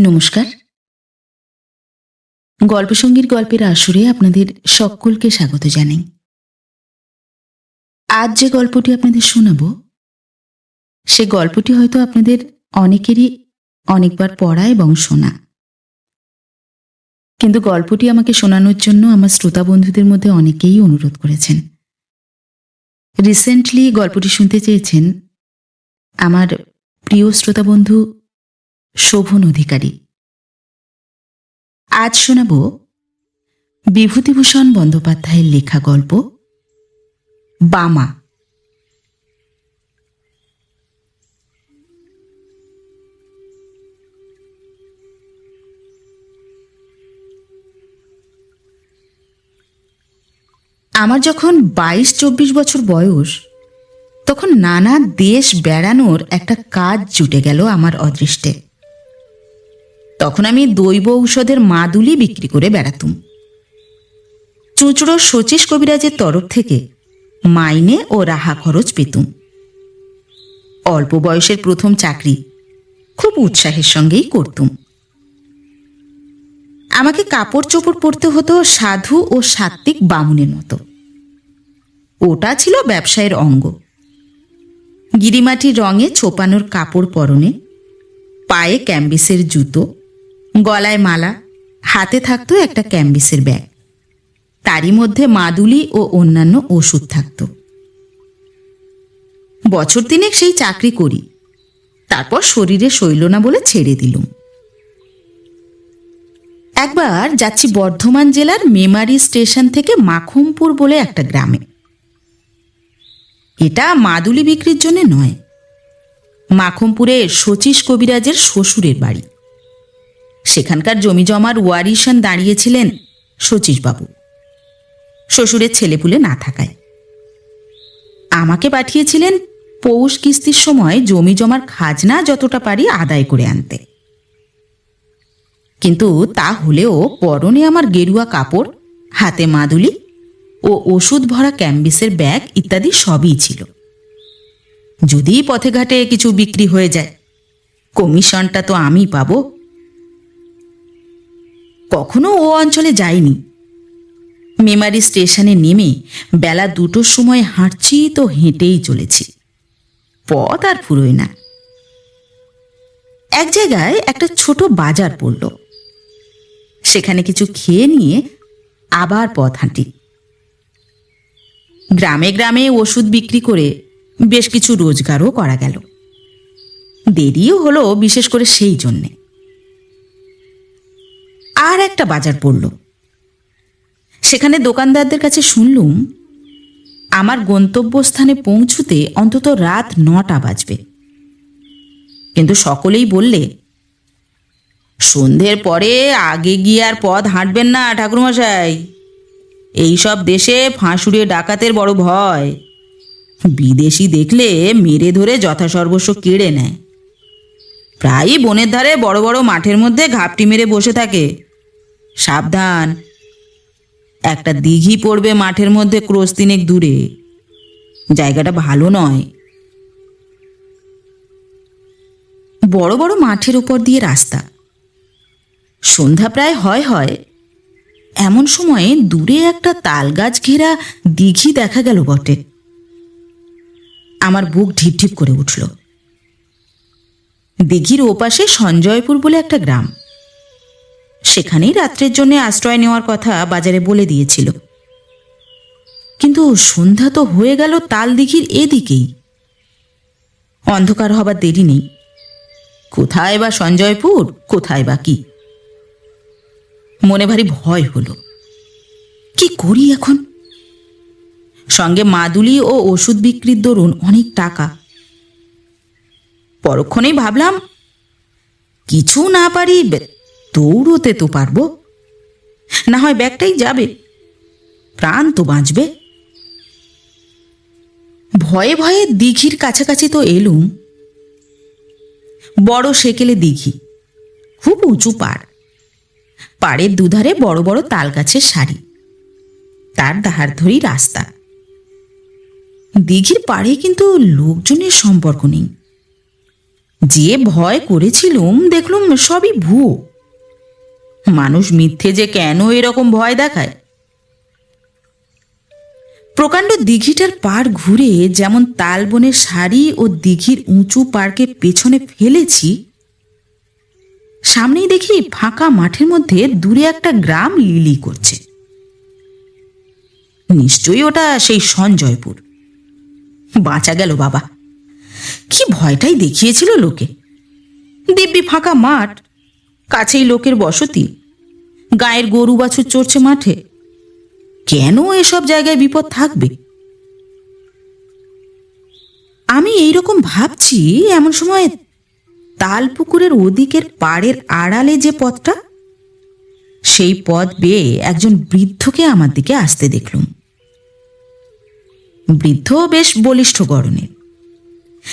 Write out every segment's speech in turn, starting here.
নমস্কার। গল্পসঙ্গীর গল্পের আসরে আপনাদের সকলকে স্বাগত জানাই। আজ যে গল্পটি আপনাদের শোনাব, সে গল্পটি হয়তো আপনাদের অনেকেরই অনেকবার পড়া এবং শোনা। কিন্তু গল্পটি আমাকে শোনানোর জন্য আমার শ্রোতা বন্ধুদের মধ্যে অনেকেই অনুরোধ করেছেন। রিসেন্টলি গল্পটি শুনতে চেয়েছেন আমার প্রিয় শ্রোতা বন্ধু শোভন অধিকারী। আজ শোনাব বিভূতিভূষণ বন্দ্যোপাধ্যায়ের লেখা গল্প, বামা। আমার যখন বাইশ, চব্বিশ বছর বয়স, তখন নানা দেশ বেড়ানোর একটা কাজ জুটে গেল আমার অদৃষ্টে। তখন আমি দৈব ঔষধের মাদুলি বিক্রি করে বেড়াতুম। চুঁচড়ো শচীশ কবিরাজের তরফ থেকে মাইনে ও রাহা খরচ পেতুম। অল্প বয়সের প্রথম চাকরি খুব উৎসাহের সঙ্গেই করতুম। আমাকে কাপড় চোপড় পরতে হতো সাধু ও সাত্ত্বিক বামুনের মতো। ওটা ছিল ব্যবসায়ের অঙ্গ। গিরিমাটির রঙে ছোপানোর কাপড় পরনে পায়ে ক্যাম্বিসের জুতো গলায় মালা, হাতে থাকতো একটা ক্যাম্বিসের ব্যাগ। তারই মধ্যে মাদুলি ও অন্যান্য ওষুধ থাকত। বছর তিনেক সেই চাকরি করি। তারপর শরীরে সইল না বলে ছেড়ে দিলুম। একবার যাচ্ছি বর্ধমান জেলার মেমারি স্টেশন থেকে মাখমপুর বলে একটা গ্রামে। এটা মাদুলি বিক্রির জন্য নয়। মাখমপুরে শচীশ কবিরাজের শ্বশুরের বাড়ি। সেখানকার জমি জমার ওয়ারিশান দাঁড়িয়েছিলেন শচীশবাবু। শ্বশুরের ছেলেপুলে না থাকায়। আমাকে পাঠিয়েছিলেন পৌষ কিস্তির সময় জমি জমার খাজনা যতটা পারি আদায় করে আনতে। কিন্তু তা হলেও পরনে আমার গেরুয়া কাপড়, হাতে মাদুলি ও ওষুধ ভরা ক্যাম্বিসের ব্যাগ ইত্যাদি সবই ছিল। যদি পথে ঘাটে কিছু বিক্রি হয়ে যায়, কমিশনটা তো আমি পাবো। কখনো ও অঞ্চলে যাইনি মেমারি স্টেশনে নেমে বেলা দুটোর সময় হাঁটছি তো হেঁটেই চলেছি। পথ আর ফুরোয় না। এক জায়গায় একটা ছোট বাজার পড়ল। সেখানে কিছু খেয়ে নিয়ে আবার পথ হাঁটি। গ্রামে গ্রামে ওষুধ বিক্রি করে বেশ কিছু রোজগারও করা গেল। দেরিও হলো বিশেষ করে সেই জন্যে। একটা বাজার পড়ল। সেখানে দোকানদারদের কাছে শুনলুম, আমার গন্তব্যস্থানে পৌঁছুতে অন্তত রাত নটা বাজবে। কিন্তু সকলেই বললে, সন্ধ্যের পরে আগে গিয়ে আর পথ হাঁটবেন না, ঠাকুরমশাই। এইসব দেশে ফাঁসুড়ে ডাকাতের বড় ভয়। বিদেশি দেখলে মেরে ধরে যথাসর্বস্ব কেড়ে নেয়। প্রায়ই বনের ধারে বড় বড় মাঠের মধ্যে ঘাপটি মেরে বসে থাকে। সাবধান। একটা দিঘি পড়বে মাঠের মধ্যে ক্রোশ তিনেক দূরে। জায়গাটা ভালো নয়। বড় বড় মাঠের উপর দিয়ে রাস্তা। সন্ধ্যা প্রায় হয় হয়। এমন সময়ে দূরে একটা তালগাছ ঘেরা দিঘি দেখা গেল বটে। আমার বুক ঢিপ ঢিপ করে উঠল। দিঘির ওপাশে সঞ্জয়পুর বলে একটা গ্রাম। সেখানেই রাত্রের জন্য আশ্রয় নেওয়ার কথা বাজারে বলে দিয়েছিল। কিন্তু সন্ধ্যা তো হয়ে গেল তাল দিঘির এদিকেই। অন্ধকার হবার দেরি নেই। কোথায় বা সঞ্জয়পুর, কোথায় বা কি? মনে ভারী ভয় হলো। কি করি এখন? সঙ্গে মাদুলি ও ওষুধ বিক্রির দরুন অনেক টাকা। পরক্ষণেই ভাবলাম, কিছু না পারি দৌড়তে তো পারব। না হয় ব্যাগটাই যাবে, প্রাণ তো বাঁচবে। ভয়ে ভয়ে দিঘির কাছাকাছি তো এলুম। বড় সেকেলে দিঘি, খুব উঁচু পাড়। পাড়ের দুধারে বড় বড় তাল গাছের সারি, তার ধার ধরেই রাস্তা। দিঘির পাড়ে কিন্তু লোকজনের সম্পর্ক নেই। যে ভয় করেছিলুম, দেখলুম সবই ভুয়ো। মানুষ মিথ্যে যে কেন এরকম ভয় দেখায়? প্রকাণ্ড দিঘিটার পাড় ঘুরে যেমন তালবনের শাড়ি ও দিঘির উঁচু পাড়কে পেছনে ফেলেছি, সামনেই দেখি ফাঁকা মাঠের মধ্যে দূরে একটা গ্রাম লিলি করছে। নিশ্চয়ই ওটা সেই সঞ্জয়পুর। বাঁচা গেল বাবা। কি ভয়টাই দেখিয়েছিল লোকে। দিব্যি ফাঁকা মাঠ কাছেই লোকের বসতি। গায়ের গরু বাছুর চড়ছে মাঠে। কেন এসব জায়গায় বিপদ থাকবে? আমি এইরকম ভাবছি, এমন সময় তালপুকুরের ওদিকের পাড়ের আড়ালে যে পথটা, সেই পথ বেয়ে একজন বৃদ্ধকে আমার দিকে আসতে দেখলুম। বৃদ্ধ বেশ বলিষ্ঠ গড়নের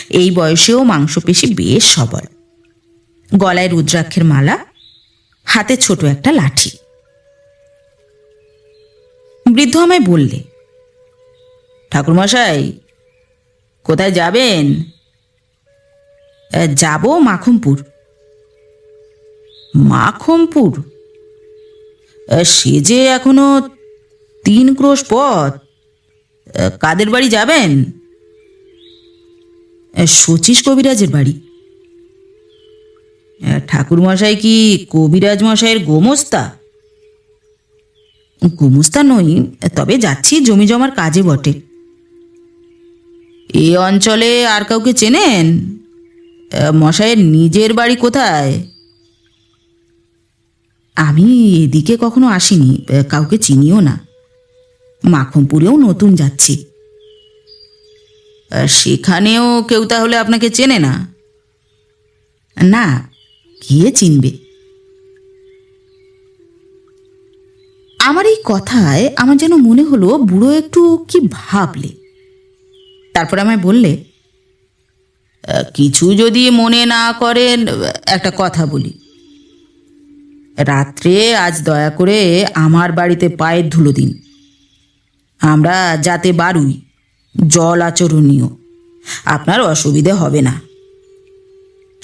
এই বয়সেও মাংসপেশি বেশ সবল। গলায় রুদ্রাক্ষের মালা হাতে ছোট একটা লাঠি। বৃদ্ধ আমায় বললে ঠাকুরমশাই কোথায় যাবেন? "এ, যাব মাখমপুর মাখমপুর সে যে এখনও তিন ক্রোশ পথ কাদের বাড়ি যাবেন? শচীশ কবিরাজের বাড়ি। ঠাকুরমশাই কি কবিরাজ মশাইয়ের গোমস্তা? গুমস্তা নই, তবে যাচ্ছি, জমি জমার কাজে বটে। এ অঞ্চলে আর কাউকে চেনেন? মশাইয়ের নিজের বাড়ি কোথায়? আমি এদিকে কখনো আসিনি কাউকে চিনিও না। মাখমপুরেও নতুন যাচ্ছি। সেখানেও কেউ তাহলে আপনাকে চেনে না? না কে চিনবে। আমার এই কথায় আমার যেন মনে হলো বুড়ো একটু কি ভাবলে। তারপর আমায় বললে কিছু যদি মনে না করেন, একটা কথা বলি। রাত্রে আজ দয়া করে আমার বাড়িতে পায়ের ধুলো দিন। আমরা যাতে বারুই, জল আচরণীয়। আপনার অসুবিধে হবে না।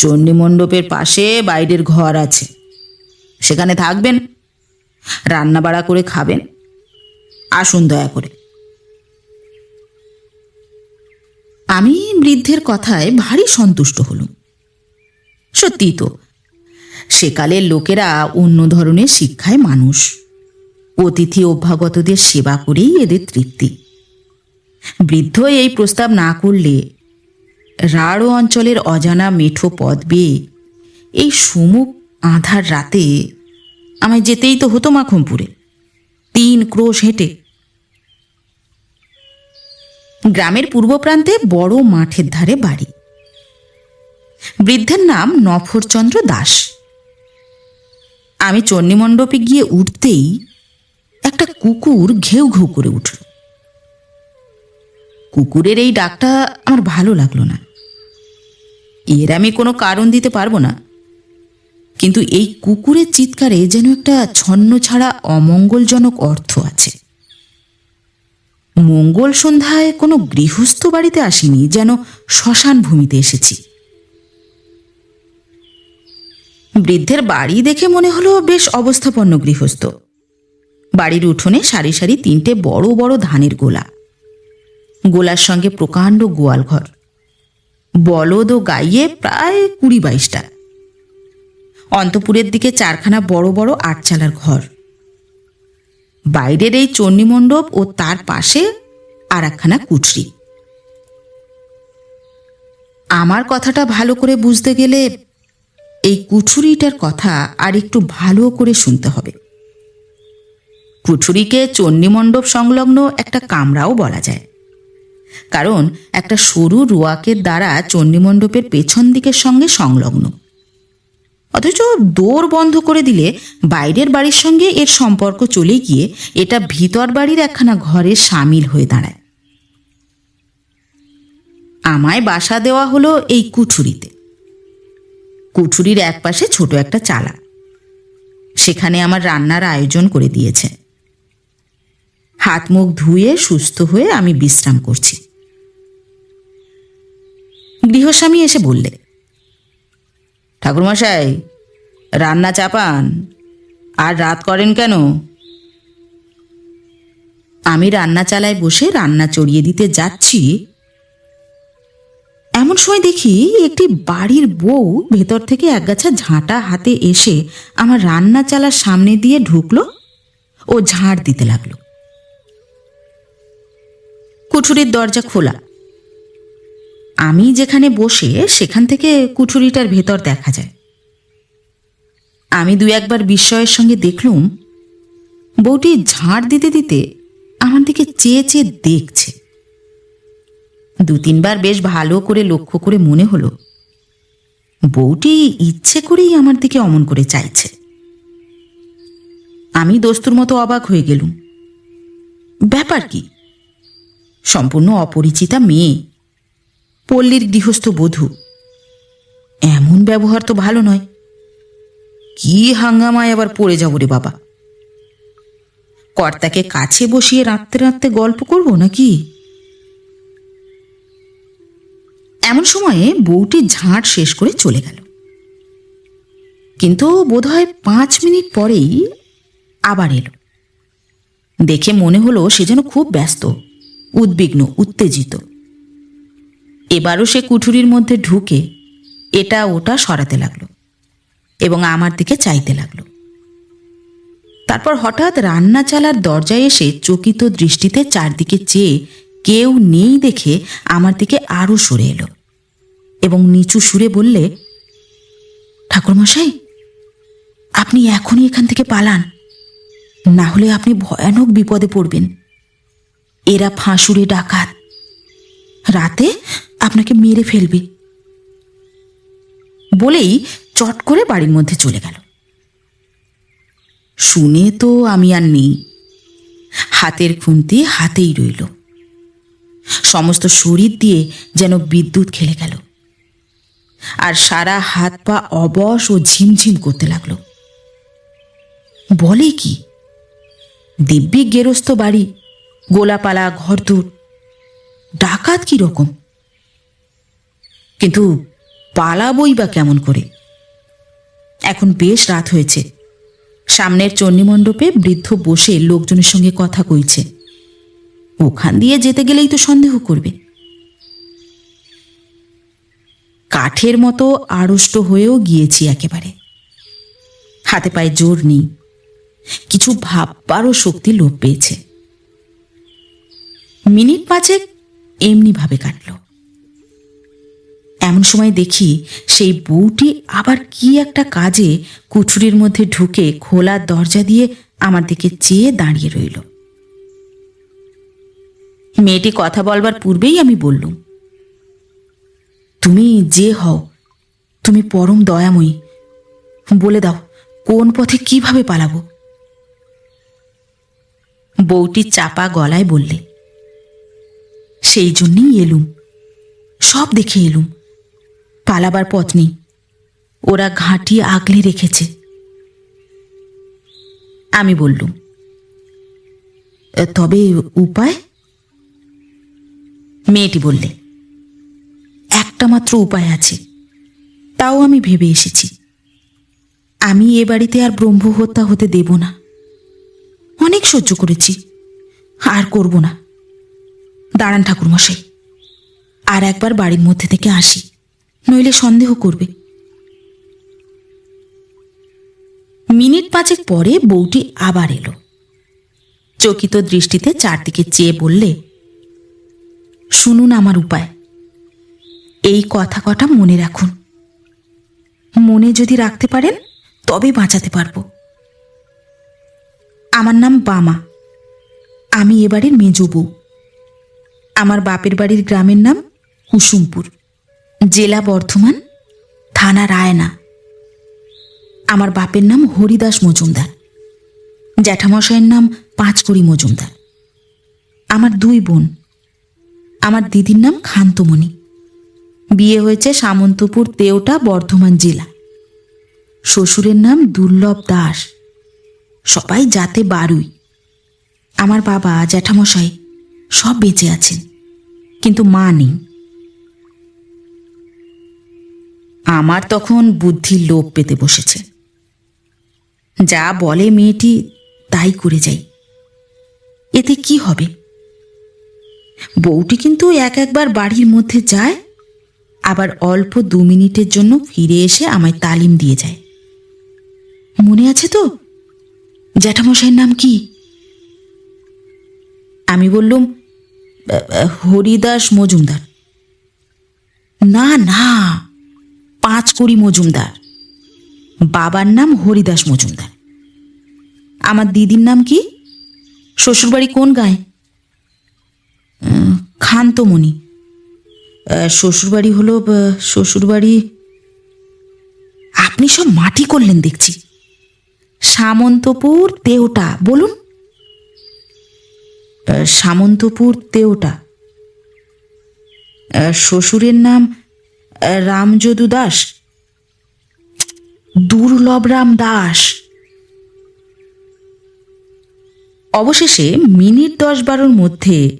চণ্ডী মণ্ডপের পাশে বাইরের ঘর আছে। সেখানে থাকবেন রান্না বাড়া করে খাবেন। আসুন দয়া করে। আমি বৃদ্ধের কথায় ভারী সন্তুষ্ট হলুম। সত্যি তো, সেকালের লোকেরা অন্য ধরনের শিক্ষায় মানুষ। অতিথি অভ্যাগতদের সেবা করেই এদের তৃপ্তি। বৃদ্ধ এই প্রস্তাব না করলে রাঢ় অঞ্চলের অজানা মেঠো পথ বেয়ে এই সুমুখ আধার রাতে আমায় যেতেই তো হতো মাখমপুরে তিন ক্রোশ হেঁটে। গ্রামের পূর্ব প্রান্তে বড় মাঠের ধারে বাড়ি। বৃদ্ধের নাম নফরচন্দ্র দাস। আমি চণ্ডীমণ্ডপে গিয়ে উঠতেই একটা কুকুর ঘেউ ঘেউ করে উঠল। কুকুরের এই ডাকটা আমার ভালো লাগল না। এর আমি কোনো কারণ দিতে পারব না। কিন্তু এই কুকুরের চিৎকারে যেন একটা ছন্ন ছাড়া অমঙ্গলজনক অর্থ আছে। মঙ্গল সন্ধ্যায় কোনো গৃহস্থ বাড়িতে আসিনি, যেন শ্মশান ভূমিতে এসেছি। বৃদ্ধের বাড়ি দেখে মনে হলো বেশ অবস্থাপন্ন গৃহস্থ। বাড়ির উঠোনে সারি সারি তিনটে বড় বড় ধানের গোলা। গোলার সঙ্গে প্রকাণ্ড গোয়াল ঘর বলদ ও গাইয়ে প্রায় কুড়ি বাইশটা। অন্তপুরের দিকে চারখানা বড় বড় আটচালার ঘর। বাইরের এই চণ্ডীমণ্ডপ ও তার পাশে আর একখানা কুঠরি। আমার কথাটা ভালো করে বুঝতে গেলে এই কুঠুরিটার কথা আর একটু ভালো করে শুনতে হবে। কুঠুরিকে চণ্ডীমণ্ডপ সংলগ্ন একটা কামরাও বলা যায়। কারণ একটা সরু রোয়াকের দ্বারা চণ্ডীমণ্ডপের পেছন দিকের সঙ্গে সংলগ্ন। অথচ দৌড় বন্ধ করে দিলে বাইরের বাড়ির সঙ্গে এর সম্পর্ক চলে গিয়ে এটা ভিতর বাড়ির একখানা ঘরে সামিল হয়ে দাঁড়ায়। আমায় বাসা দেওয়া হলো এই কুঠুরিতে। কুঠুরির একপাশে ছোট একটা চালা। সেখানে আমার রান্নার আয়োজন করে দিয়েছে। হাত মুখ ধুয়ে সুস্থ হয়ে আমি বিশ্রাম করছি। গৃহস্বামী এসে বললে, ঠাকুরমশাই, রান্না চাপান, আর রাত করেন কেন? আমি রান্না চালায় বসে রান্না চড়িয়ে দিতে যাচ্ছি। এমন সময় দেখি একটি বাড়ির বউ ভেতর থেকে একগাছা ঝাঁটা হাতে এসে আমার রান্না চালার সামনে দিয়ে ঢুকলো ও ঝাড় দিতে লাগল। কুঠুরির দরজা খোলা। আমি যেখানে বসে সেখান থেকে কুঠুরিটার ভেতর দেখা যায়। আমি দু একবার বিস্ময়ের সঙ্গে দেখলুম, বউটি ঝাড় দিতে দিতে আমার দিকে চেয়ে চেয়ে দেখছে। দু তিনবার বেশ ভালো করে লক্ষ্য করে মনে হলো, বউটি ইচ্ছে করেই আমার দিকে অমন করে চাইছে। আমি দোস্তুর মতো অবাক হয়ে গেলুম। ব্যাপার কি? সম্পূর্ণ অপরিচিতা মেয়ে। পল্লীর গৃহস্থ বধূ। এমন ব্যবহার তো ভালো নয়। কি হাঙ্গামায় আবার পড়ে যাব রে বাবা। কর্তাকে কাছে বসিয়ে রাঁধতে রাঁধতে গল্প করব নাকি? এমন সময়ে বউটি ঝাঁট শেষ করে চলে গেল। কিন্তু বোধহয় পাঁচ মিনিট পরেই আবার এলো। দেখে মনে হলো সে যেন খুব ব্যস্ত, উদ্বিগ্ন, উত্তেজিত। এবারও সে কুঠুরির মধ্যে ঢুকে এটা ওটা সরাতে লাগল এবং আমার দিকে চাইতে লাগল। তারপর হঠাৎ রান্না চালার দরজায় এসে চকিত দৃষ্টিতে চারদিকে চেয়ে কেউ নেই দেখে আমার দিকে আরও সরে এলো এবং নিচু সুরে বললে, ঠাকুরমশাই, আপনি এখনই এখান থেকে পালান। না হলে আপনি ভয়ানক বিপদে পড়বেন। এরা ফাঁসুরে ডাকাত। রাতে আপনাকে মেরে ফেলবে। বলেই চট করে বাড়ির মধ্যে চলে গেল। শুনে তো আমি আর নেই। হাতের খুন্তি হাতেই রইল। সমস্ত শরীর দিয়ে যেন বিদ্যুৎ খেলে গেল। আর সারা হাত পা অবশ ও ঝিমঝিম করতে লাগল। বলে কি, দিব্যি গেরস্ত বাড়ি, গোলাপালা ঘরদূর, ডাকাত কি রকম? কিন্তু পালাবই বা কেমন করে? এখন বেশ রাত হয়েছে। সামনের চণ্ডীমণ্ডপে বৃদ্ধ বসে লোকজনের সঙ্গে কথা কইছে। ওখান দিয়ে যেতে গেলেই তো সন্দেহ করবে। কাঠের মতো আড়ষ্ট হয়েও গিয়েছি একেবারে। হাতে পায়ে জোর নেই। কিছু ভাববারও শক্তি লোপ পেয়েছে। মিনিট পাঁচেক এমনিভাবে কাটল। এমন সময় দেখি সেই বউটি আবার কি একটা কাজে কুঠুরির মধ্যে ঢুকে খোলা দরজা দিয়ে আমার দিকে চেয়ে দাঁড়িয়ে রইল। মেয়েটি কথা বলবার পূর্বেই আমি বললুম, তুমি যে হও, তুমি পরম দয়াময়ী, বলে দাও কোন পথে কীভাবে পালাবো? বউটি চাপা গলায় বললে, সেই জন্যই এলুম, সব দেখে এলুম পালাবার পথ নেই। ওরা ঘাঁটি আগলে রেখেছে। আমি বললুম, তবে উপায়? মেয়েটি বললে, একটা মাত্র উপায় আছে। তাও আমি ভেবে এসেছি। আমি এ বাড়িতে আর ব্রহ্ম হত্যা হতে দেব না। অনেক সহ্য করেছি, আর করব না। দাঁড়ান ঠাকুরমশাই, আর একবার বাড়ির মধ্যে থেকে আসি। নইলে সন্দেহ করবে। মিনিট পাঁচেক পরে বউটি আবার এলো। চকিত দৃষ্টিতে চারদিকে চেয়ে বললে, শুনুন আমার উপায়। এই কথা কটা মনে রাখুন। মনে যদি রাখতে পারেন, তবে বাঁচাতে পারব। আমার নাম বামা। আমি এবারের মেজ বউ। আমার বাপের বাড়ির গ্রামের নাম কুসুমপুর। জেলা বর্ধমান, থানা রায়না। আমার বাপের নাম হরিদাস মজুমদার। জ্যাঠামশাইয়ের নাম পাঁচকুড়ি মজুমদার। আমার দুই বোন। আমার দিদির নাম খান্তমণি। বিয়ে হয়েছে সামন্তপুর তেওটা বর্ধমান জেলা। শ্বশুরের নাম দুর্লভ দাস। সবাই যাতে বারুই। আমার বাবা, জ্যাঠামশাই, সব বেঁচে আছেন। কিন্তু মা নেই। আমার তখন বুদ্ধির লোভ পেতে বসেছে। যা বলে মেয়েটি তাই করে যাই। এতে কি হবে? বউটি কিন্তু এক একবার বাড়ির মধ্যে যায় আবার অল্প দু মিনিটের জন্য ফিরে এসে আমায় তালিম দিয়ে যায়। মনে আছে তো? জ্যাঠামশাইয়ের নাম কি? আমি বললুম "আ- আ, হরিদাস মজুমদার। না না। পাঁচ কড়ি মজুমদার। বাবার নাম হরিদাস মজুমদার। আমার দিদির নাম কি? শ্বশুরবাড়ি কোন গায়ে? খান্তমণি। শ্বশুরবাড়ি হলো শ্বশুরবাড়ি। আপনি সব মাটি করলেন দেখছি। সামন্তপুর, তেওটা, বলুন। সামন্তপুর, তেওটা। শ্বশুরের নাম রামযদু দাস, দুর্লভ রাম দাস। অবশেষে মিনিট দশ বারোর মধ্যে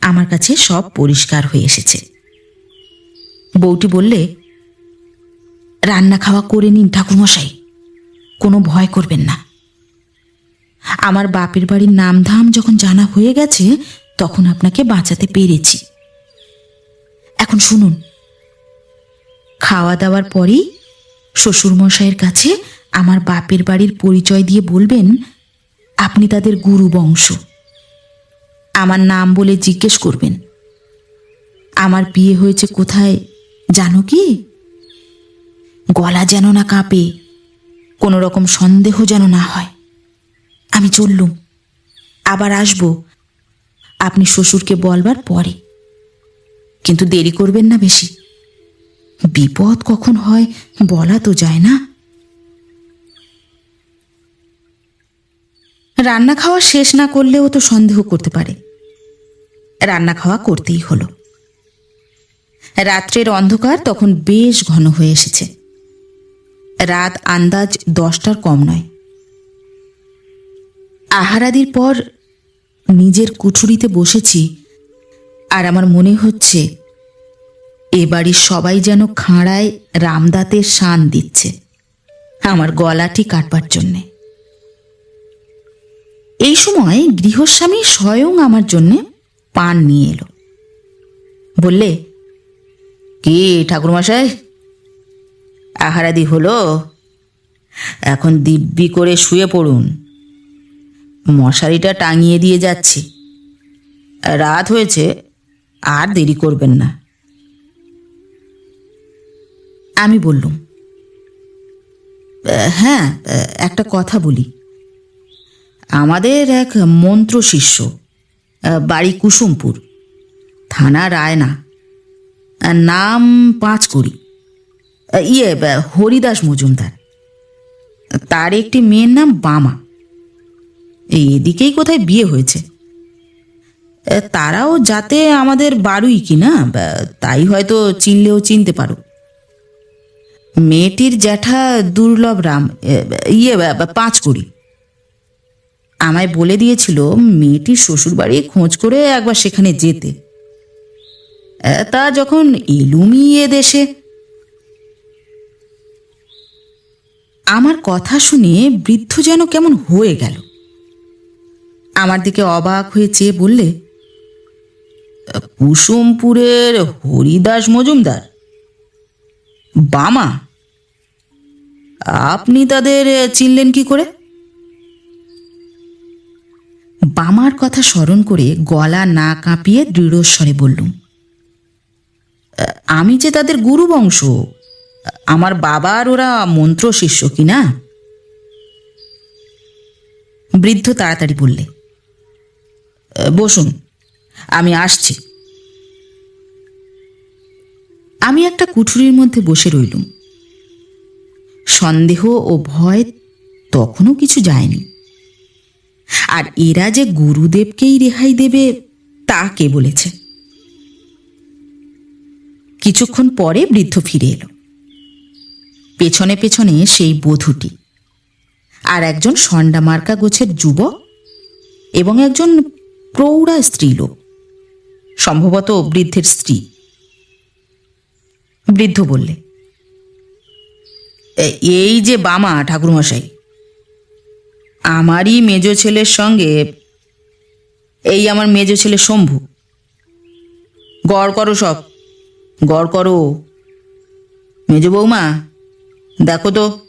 আমার কাছে সব পরিষ্কার হয়ে এসেছে। বউটি বললে, রান্না খাওয়া করে নিন ঠাকুরমশাই, কোনো ভয় করবেন না। আমার বাপের বাড়ির নামধাম যখন জানা হয়ে গেছে, তখন আপনাকে বাঁচাতে পেরেছি। এখন শুনুন খাওয়া দাওয়ার পরেই শ্বশুরমশাইয়ের কাছে আমার বাপের বাড়ির পরিচয় দিয়ে বলবেন, আপনি তাদের গুরু বংশ। আমার নাম বলে জিজ্ঞেস করবেন। আমার বিয়ে হয়েছে কোথায় জানো কি? গলা যেন না কাঁপে, কোনো রকম সন্দেহ যেন না হয়। আমি চললুম। আবার আসব। আপনি শ্বশুরকে বলবার পরে। কিন্তু দেরি করবেন না বেশি। বিপদ কখন হয় বলা তো যায় না। রান্না খাওয়া শেষ না করলেও তো সন্দেহ করতে পারে। রান্না খাওয়া করতেই হলো। রাত্রের অন্ধকার তখন বেশ ঘন হয়ে এসেছে। রাত আন্দাজ দশটার কম নয়। আহারাদির পর নিজের কুঠুরিতে বসেছি আর আমার মনে হচ্ছে এ বাড়ির সবাই যেন খাঁড়ায় রামদাতের শান দিচ্ছে। আমার গলাটি কাটবার জন্যে। এই সময় গৃহস্বামী স্বয়ং আমার জন্যে পান নিয়ে এলো। বললে, কি ঠাকুরমশাই? আহারাদি হলো? এখন দিব্যি করে শুয়ে পড়ুন। মশারিটা টাঙিয়ে দিয়ে যাচ্ছি। রাত হয়েছে, আর দেরি করবেন না। আমি বললুম হ্যাঁ একটা কথা বলি। আমাদের এক মন্ত্র শিষ্য বাড়ি কুসুমপুর থানা রায়না নাম পাঁচকড়ি আহ, ইয়ে হরিদাস মজুমদার। তার একটি মেয়ের নাম বামা। এদিকেই কোথায় বিয়ে হয়েছে। তারাও যাতে আমাদের বাড়ুই কি না তাই হয়তো চিনলেও চিনতে পারো। মেয়েটির জ্যাঠা দুর্লভ রাম ইয়ে বা, পাঁচকড়ি। আমায় বলে দিয়েছিল মেয়েটির শ্বশুরবাড়ি খোঁজ করে একবার সেখানে যেতে। তা যখন এলুমি এ দেশে। আমার কথা শুনে বৃদ্ধ যেন কেমন হয়ে গেল। আমার দিকে অবাক হয়ে চেয়ে বললে কুসুমপুরের হরিদাস মজুমদার বামা? আপনি তাদের চিনলেন কি করে? বামার কথা স্মরণ করে গলা না কাঁপিয়ে দৃঢ়স্বরে বললুম আমি যে তাদের গুরু বংশ, আমার বাবার ওরা মন্ত্র শিষ্য কি না? বৃদ্ধ তাড়াতাড়ি বললে বসুন, আমি আসছি। আমি একটা কুঠুরির মধ্যে বসে রইলুম। সন্দেহ ও ভয় তখনও কিছু যায়নি। আর এরা যে গুরুদেবকেই রেহাই দেবে, তা কে বলেছে? কিছুক্ষণ পরে বৃদ্ধ ফিরে এলো। পেছনে পেছনে সেই বধূটি আর একজন সন্ডা মার্কা গোছের যুবক এবং একজন প্রৌঢ়া স্ত্রীলোক, সম্ভবত বৃদ্ধের স্ত্রী। বৃদ্ধ বললে এই যে বামা ঠাকুরমশাই, আমারই মেজ ছেলের সঙ্গে, এই আমার মেজ ছেলে শম্ভু। গড় করো সব, গড় করো। মেজ বৌমা, দেখো তো,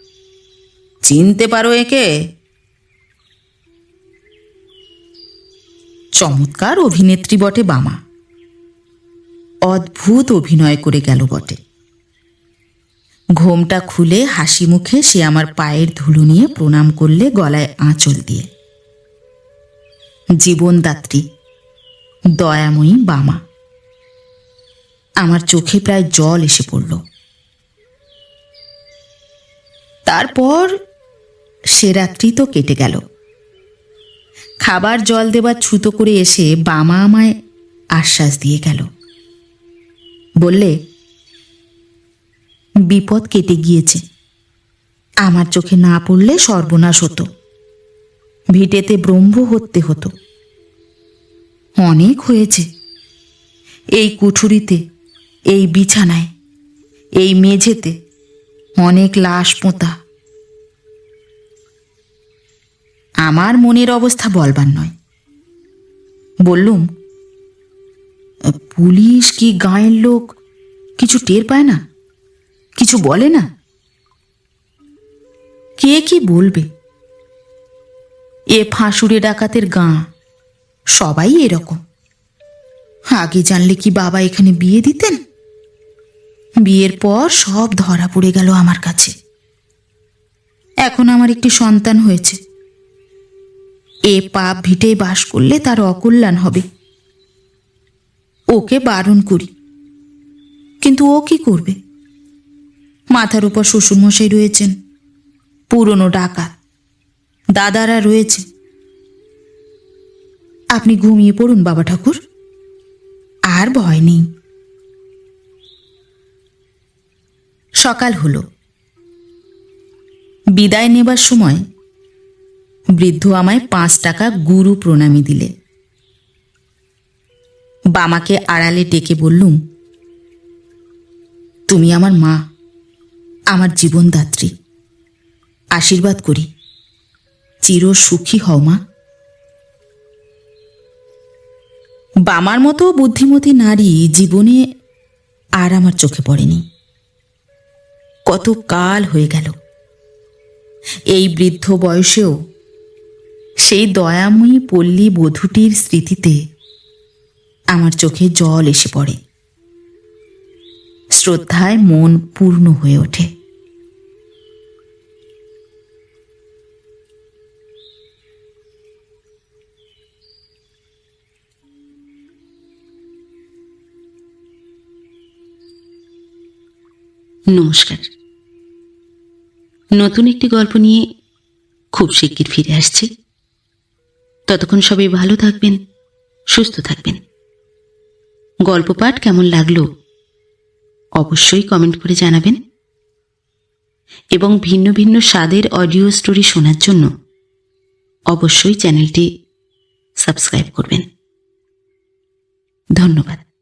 চিনতে পারো একে? চমৎকার অভিনেত্রী বটে বামা। অদ্ভুত অভিনয় করে গেল বটে। ঘোমটা খুলে হাসি মুখে সে আমার পায়ের ধুলো নিয়ে প্রণাম করলে গলায় আঁচল দিয়ে। জীবনদাত্রী, দয়াময়ী বামা। আমার চোখে প্রায় জল এসে পড়ল। তারপর সে রাত্রি তো কেটে গেল। খাবার জল দেবার ছুতো করে এসে বামা আমায় আশ্বাস দিয়ে গেল। বললে বিপদ কেটে গিয়েছে। আমার চোখে না পড়লে সর্বনাশ হতো। ভিটেতে ব্রহ্ম হতে হতো। অনেক হয়েছে। এই কুঠুরিতে, এই বিছানায়, এই মেঝেতে অনেক লাশ পোঁতা। আমার মনের অবস্থা বলবার নয়। বললুম, পুলিশ কি গাঁয়ের লোক কিছু টের পায় না? কিছু বলে না? কে কি বলবে? এ ফাঁসুড়ে ডাকাতের গাঁ, সবাই এরকম। আগে জানলে কি বাবা এখানে বিয়ে দিতেন? বিয়ের পর সব ধরা পড়ে গেল আমার কাছে। এখন আমার একটি সন্তান হয়েছে। এ পাপ ভিটে বাস করলে তার অকল্যাণ হবে। ওকে বারণ করি। কিন্তু ও কি করবে? মাথার উপর শ্বশুরমশাই রয়েছেন। পুরনো ডাকাত। দাদারা রয়েছে আপনি ঘুমিয়ে পড়ুন, বাবা ঠাকুর। আর ভয় নেই। সকাল হলো। বিদায় নেবার সময় বৃদ্ধ আমায় পাঁচ টাকা গুরু প্রণামী দিলে। বামাকে আড়ালে ডেকে বললুম, তুমি আমার মা। আমার জীবনদাত্রী। আশীর্বাদ করি। চির সুখী হও মা। বামার মতো বুদ্ধিমতী নারী জীবনে আর আমার চোখে পড়েনি। কত কাল হয়ে গেল। এই বৃদ্ধ বয়সেও সেই দয়াময়ী পল্লী বধূটির স্মৃতিতে আমার চোখে জল এসে পড়ে। শ্রদ্ধায় মন পূর্ণ হয়ে ওঠে। নমস্কার। নতুন একটি গল্প নিয়ে খুব শিগগির ফিরে আসছি। ততক্ষণ সবাই ভালো থাকবেন, সুস্থ থাকবেন। গল্প পাঠ কেমন লাগল অবশ্যই কমেন্ট করে জানাবেন। এবং ভিন্ন ভিন্ন স্বাদের অডিও স্টোরি শোনার জন্য অবশ্যই চ্যানেলটি সাবস্ক্রাইব করবেন। ধন্যবাদ।